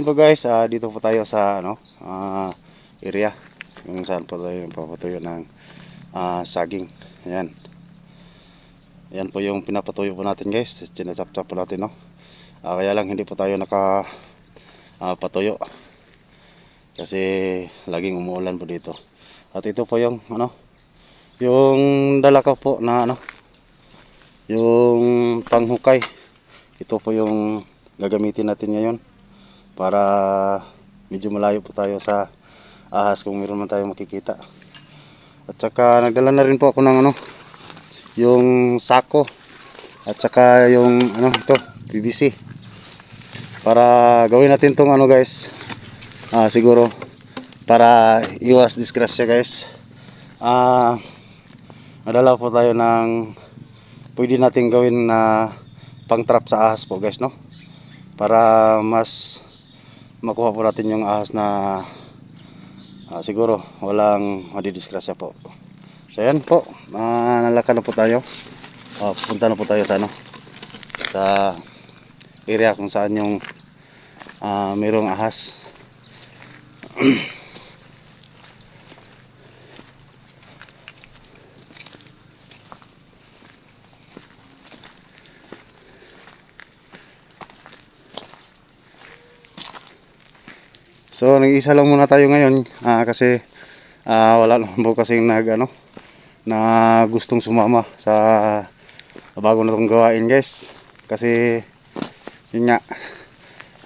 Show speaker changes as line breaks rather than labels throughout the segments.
yun po guys, ah, dito po tayo sa ano, ah, area kung saan po tayo papatuyo ng ah, saging. Ayan. Ayan po yung pinapatuyo po natin guys. Sinasap-sap po natin no. Ah, kaya lang hindi po tayo naka patuyo. Kasi laging umuulan po dito. At ito po yung ano, yung dala ko po na ano, yung panghukay. Ito po yung gagamitin natin ngayon para medyo malayo po tayo sa ahas kung meron man tayo makikita. At saka nagdala na rin po ako ng ano, yung sako at saka yung ano ito, PVC. Para gawin natin tong ano guys. Ah, siguro para iwas disgrasya guys. Ah, nadala po tayo ng pwede natin gawin na pang trap sa ahas po guys no para mas makuha po natin yung ahas na ah, siguro walang madidisgrasya po. So yan po. Uh, nalakad na po tayo. Ah, pupunta na po tayo sa ano sa area kung saan yung ah, mayroong ahas So nag-isa lang muna tayo ngayon ah, kasi ah, wala naman po kasing nag ano na gustong sumama sa bago na itong gawain guys. Kasi yun nga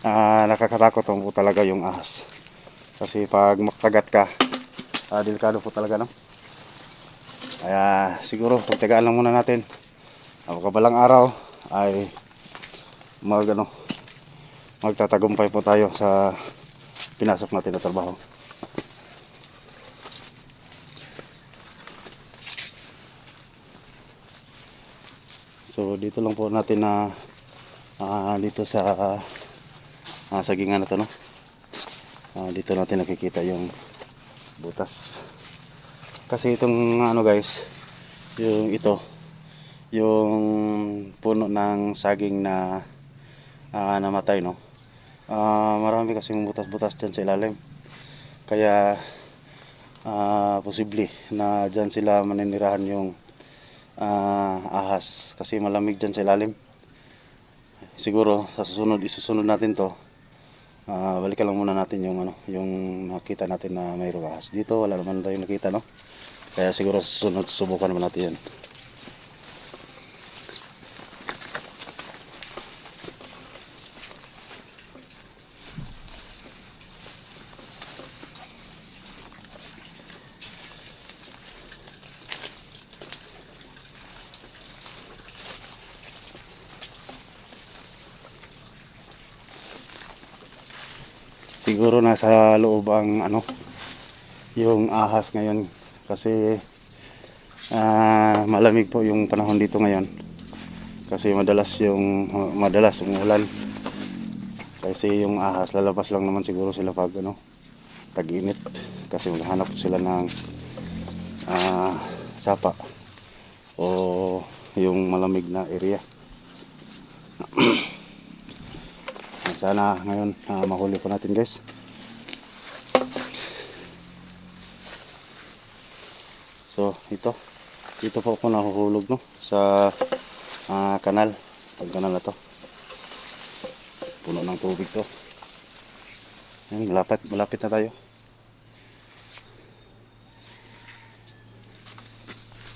ah, nakakatakot po talaga yung ahas. Kasi pag makagat ka ah, delikado po talaga no. Kaya siguro pagtagaan lang muna natin. Uh, kabalang araw ay mag ano magtatagumpay po tayo sa pinasok natin na trabaho. So dito lang po natin na ah, dito sa uh, sagingan na to no. Ah, dito natin nakikita yung butas. Kasi itong ano guys, yung ito, yung puno ng saging na ah, namatay no. Ah, marami kasing butas-butas dyan sa ilalim. Kaya ah, posible na dyan sila maninirahan yung ah, ahas kasi malamig dyan sa ilalim. Siguro sa susunod isusunod natin to. Ah, balikan lang muna natin yung ano, yung nakita natin na mayroong ahas. Dito wala naman tayong nakita no. Kaya siguro sa susunod subukan naman natin yan. Siguro nasa loob ang ano yung ahas ngayon. Kasi ah, malamig po yung panahon dito ngayon. Kasi madalas yung madalas umuulan kasi yung ahas lalabas lang naman siguro sila pag ano tag-init. Kasi maghanap sila ng ah, sapa o yung malamig na area sana ngayon ah, mahuli po natin guys. So ito. Dito po ako nahuhulog no sa ah, kanal. Pag kanal na to. Puno ng tubig to. Ayan, malapit malapit na tayo.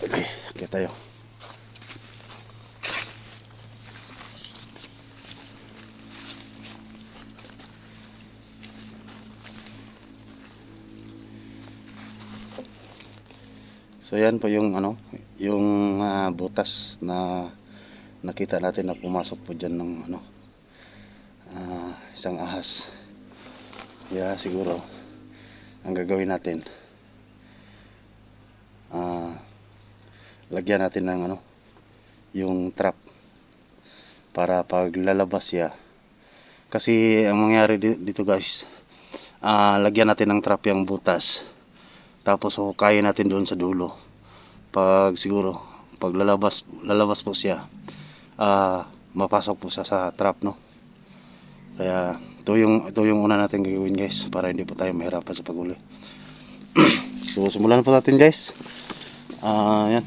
Okay okay tayo So yan po yung ano, yung ah, butas na nakita natin na pumasok po diyan ng ano ah, isang ahas. Kaya siguro ang gagawin natin ah lagyan natin ng ano yung trap para pag lalabas siya kasi ang mangyari di- dito guys ah lagyan natin ng trap yung butas tapos hukayin natin doon sa dulo. Pag siguro pag lalabas lalabas po siya ah mapasok po siya sa trap no? Kaya ito yung ito yung una natin gagawin guys para hindi po tayo mahirapan sa paghuli so simulan po natin guys. Ah yan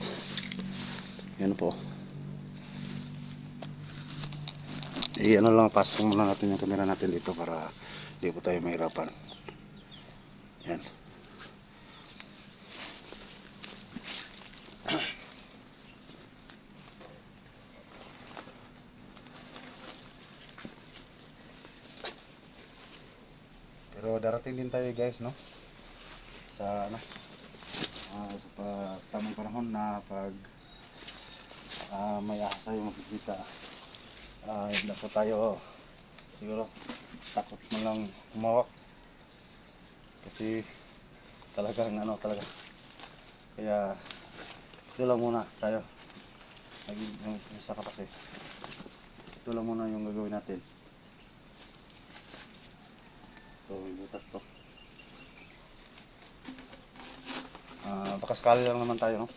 yan po. I ano lang pasok muna natin yung camera natin dito para hindi po tayo mahirapan. Yan darating din tayo guys, no? Sa ano? ah sa tamang panahon na pag ah may ahas tayo makikita. Ah hindi po tayo siguro takot mo lang humawak. Kasi talagang ano talaga. Kaya ito lang muna tayo. Naging isa ka kasi. Ito lang muna yung gagawin natin. So, may butas to. Ah, baka sakali lang naman tayo, no?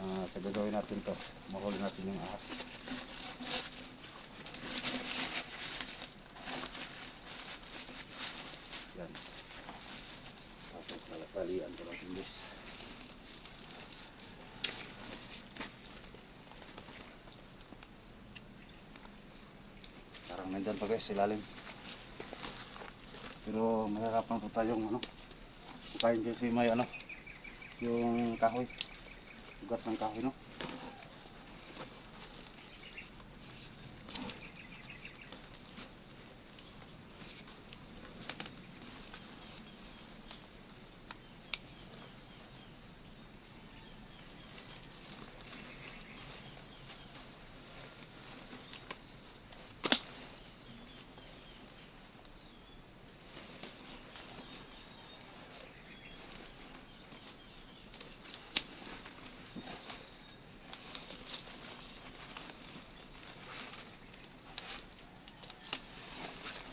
Ah, sa natin to, mahuli natin yung ahas. Yan. Tapos nalatalian ko natin guys. Parang nandyan pa guys, ilalim. Pero mahirapan po tayong ano. Kain kasi may ano. Yung kahoy. Ugat ng kahoy no.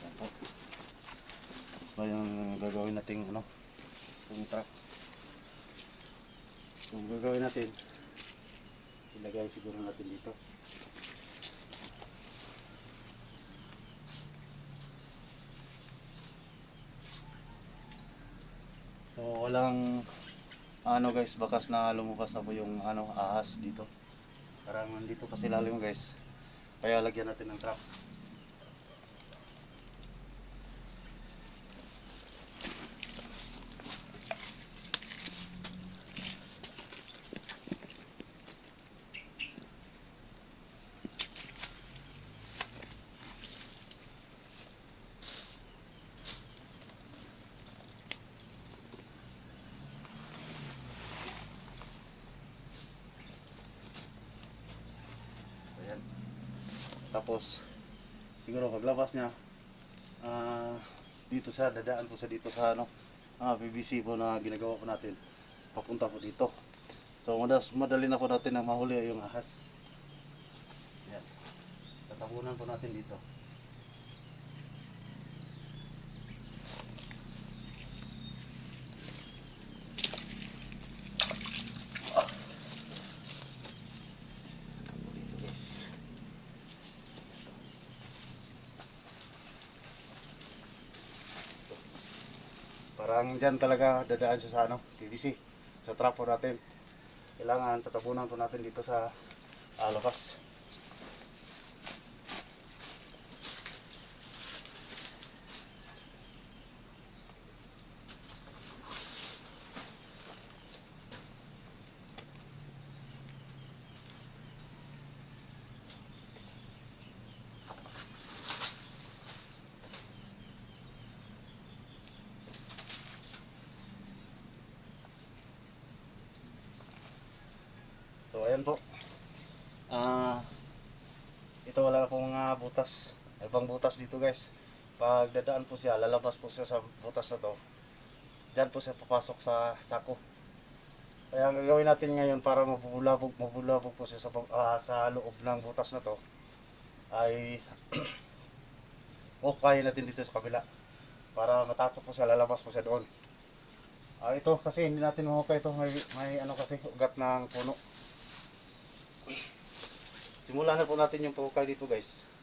Yan po. So natin ano. Truck. So gagawin natin. Ilagay siguro natin dito. So walang ano guys, bakas na lumabas na yung ano ahas dito. Parang nandito pa sila lalim guys. Kaya lagyan natin ng trap. Ayan. Tapos, siguro paglabas niya, ah, dito sa dadaan po sa dito sa ano, ah, PVC po na ginagawa po natin. Papunta po dito. So, madas, madali na po natin na mahuli yung ahas. Ayan. Tatabunan po natin. Dito guys. Parang dyan talaga dadaan siya sa ano, PVC. Sa trap po natin. Kailangan tatabunan po natin dito sa labas. So ayan po. Ah ito wala na pong mga butas. Ibang butas dito guys. Pag dadaan po siya, lalabas po siya sa butas na to. Diyan po siya papasok sa sako. Kaya ang gagawin natin ngayon para mabulabog, mabulabog po siya sa, ah, sa loob ng butas na to ay okay natin dito sa kabila para matapos po siya, lalabas po siya doon. Ah, ito kasi hindi natin mahukay ito, may, may ano kasi ugat ng puno. Simulan na po natin yung pahukay dito guys.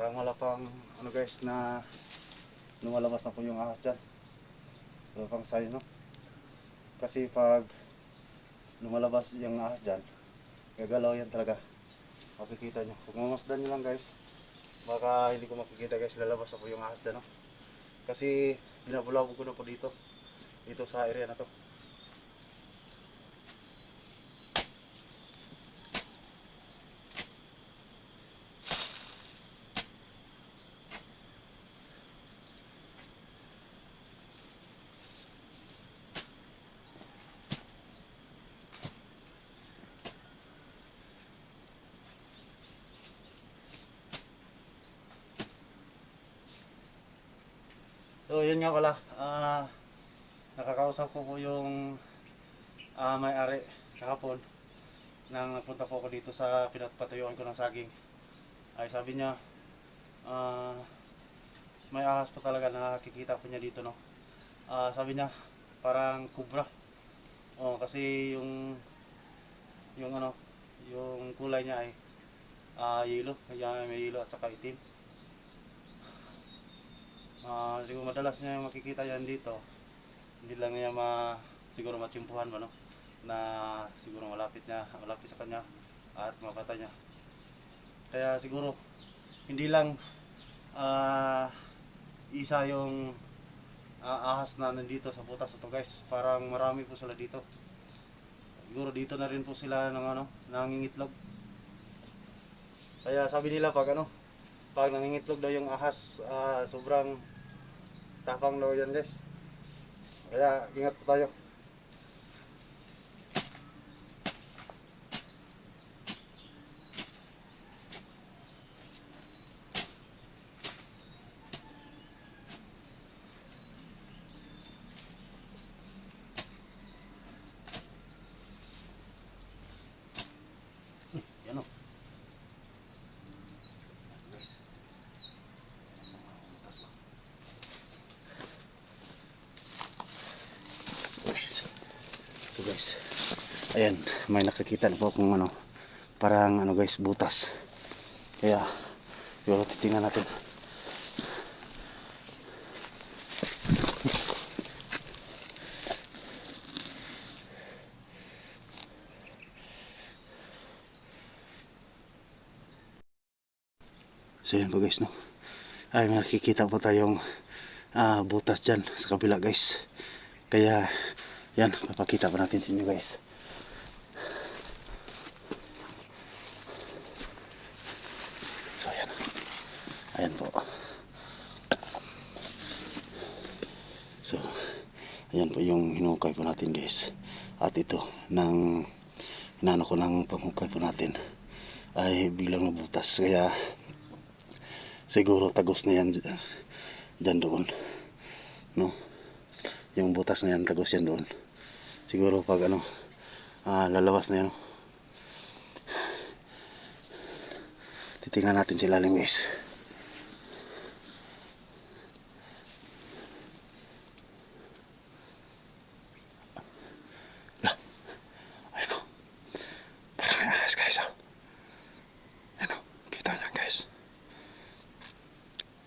Parang wala pang ano guys na lumalabas na po yung ahas dyan. Wala pang sign no. Kasi pag lumalabas yung ahas dyan, gagalaw yan talaga. Makikita nyo. Kung mamasdan nyo lang guys, baka hindi ko makikita guys, lalabas na po yung ahas dyan no. Kasi binabulabog ko na po dito. Dito sa area na to. So yun nga pala, ah nakakausap ko po yung ah, may-ari kahapon nang napunta po ako dito sa pinagpatuyuan ko ng saging. Ay sabi niya, ah may ahas po talaga nakikita po niya dito no. Ah sabi niya, parang kubra. Oh, kasi yung yung ano, yung kulay niya ay ah yellow, kaya may yellow at saka itim. Ah, siguro madalas niya makikita yan dito. Hindi lang niya ma siguro matsimpuhan ba no na siguro malapit niya, malapit sa kanya at mabata niya. Kaya siguro hindi lang ah isa yung ah, ahas na nandito sa butas ito guys. Parang marami po sila dito. Siguro dito na rin po sila ng ano, nangingitlog. Kaya sabi nila pag ano, pag nangingitlog daw yung ahas, ah, sobrang tapang daw yan guys. Kaya ingat po tayo. Ayan, may nakakita na po kung ano, parang ano guys, butas. Kaya, siguro titingnan natin. So yun po guys, no. Ay, may nakikita po tayong ah, butas dyan sa kabila guys. Kaya, yan, papakita pa natin sa inyo guys. So, ayan. Ayan po. So, ayan po yung hinukay po natin guys. At ito, nang inano ko ng panghukay po natin ay biglang nabutas. Kaya, siguro tagos na yan dyan, doon. No? yung butas na yan tagos yan doon siguro pag ano ah, lalabas na yan titingnan natin si lalim guys lah ayun o parang may ahas guys oh. ayun o kita niyan guys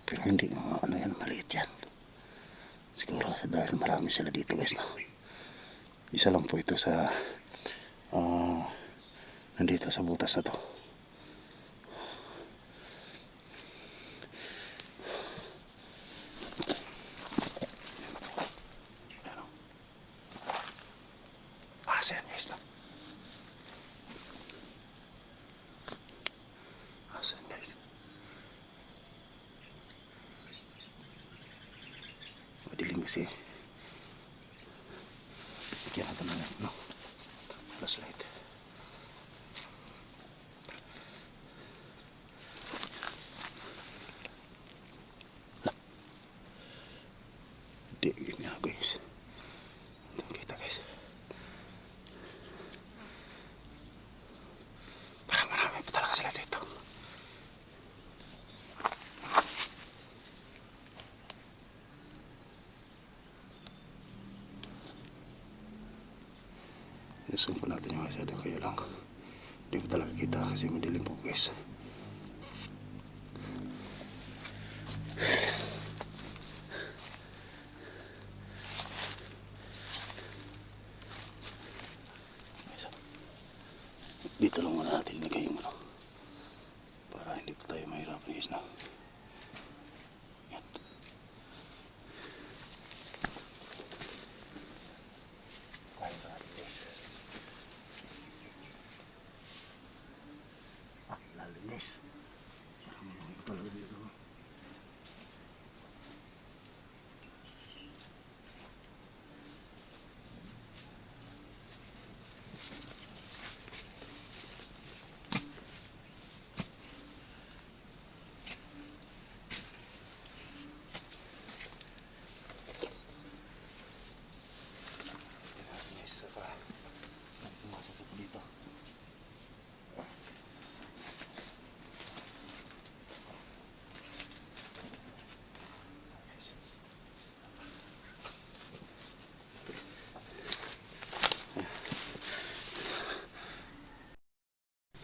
pero hindi nga ano yan maliit yan Siguro sa dahil marami sila dito guys no. Isa lang po ito sa ah, nandito sa butas na to. Ayan, oh. Ahas yan guys no. Ahas yan guys. Madilim kasi. Bigyan natin ng no, flashlight. Lah. zoom po natin yung masyado kayo lang. Hindi po talaga kita kasi madilim po guys dito lang muna natin ilagay.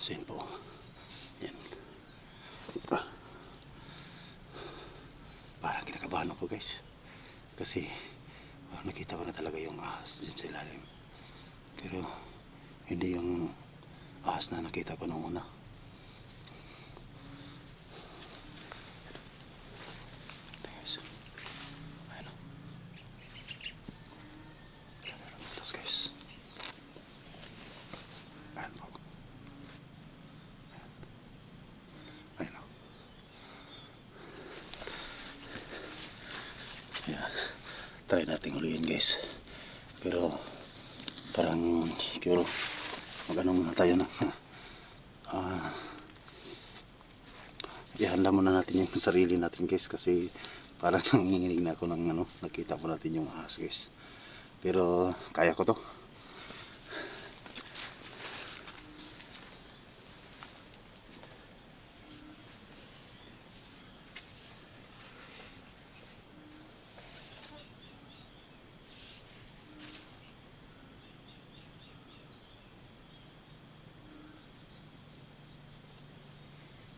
Yun po. Yan. Ah. Parang kinakabahan ako guys. Kasi ah, nakita ko na talaga yung ahas dyan sa ilalim. Pero hindi yung ahas na nakita ko nung una. Ito, guys. Ayan o. Camera butas guys. Ayan po. Ayan o. Ayan. Try natin ulihin guys. Pero parang siguro mag-ano muna tayo na. Ah, ihanda muna natin yung sarili natin guys kasi parang nanginginig na ako ng ano, nakita po natin yung ahas guys. Pero kaya ko to.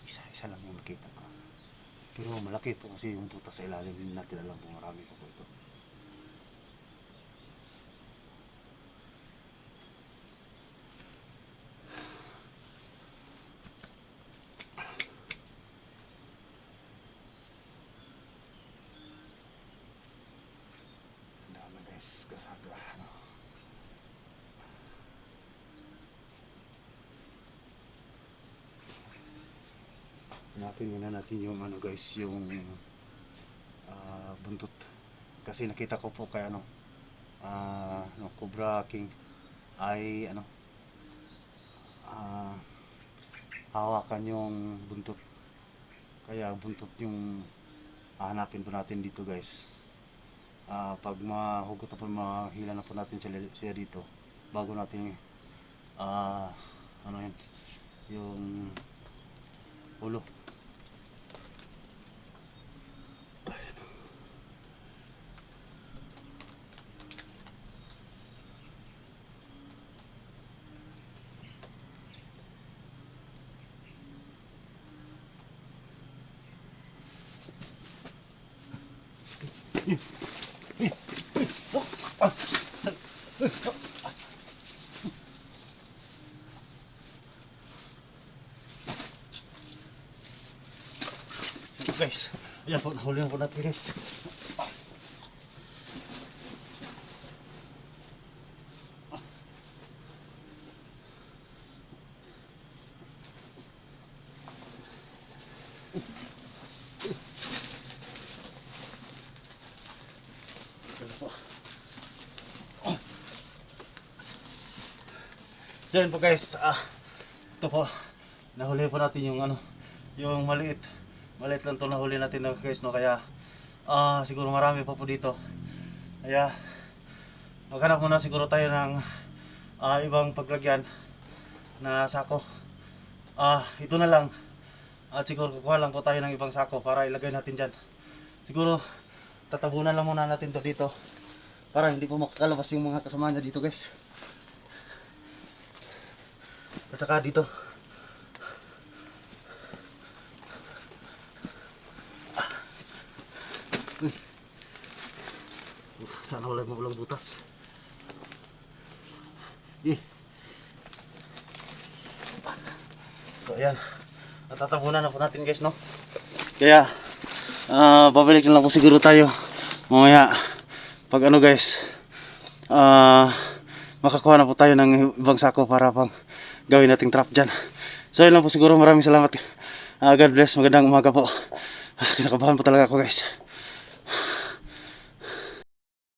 Isa-isa lang yung nakita ko. Pero malaki po kasi yung puta sa ilalim. Hindi natin alam kung marami pa po ito. Hanapin muna natin yung ano guys, yung ah, buntot. Kasi nakita ko po kay ano, ah, no, Cobra King ay ano, ah, hawakan yung buntot. Kaya buntot yung hahanapin po natin dito guys. Ah, pag mahugot na po, mahila na po natin siya, dito bago natin ah, ano yun, yung ulo. Ito guys, ayan po, nahuli na po natin guys. So yun po guys, ah, ito po, nahuli po natin yung ano, yung maliit. Maliit lang to nahuli natin na guys, no, kaya ah, siguro marami pa po dito. Kaya, maghanap muna siguro tayo ng ah, ibang paglagyan na sako. Ah, ito na lang. At siguro kukuha lang ko tayo ng ibang sako para ilagay natin dyan. Siguro, tatabunan lang muna natin to dito. Para hindi po makakalabas yung mga kasama niya dito guys. At saka dito. Uh, sana wala mo ulang butas. Eh. So ayan. Natatabunan na po natin guys no. Kaya ah babalik na lang po siguro tayo mamaya pag ano guys ah makakuha na po tayo ng ibang sako para pang gawin nating trap dyan. So yun lang po siguro maraming salamat. Ah, God bless. Magandang umaga po. Ah, kinakabahan po talaga ako guys.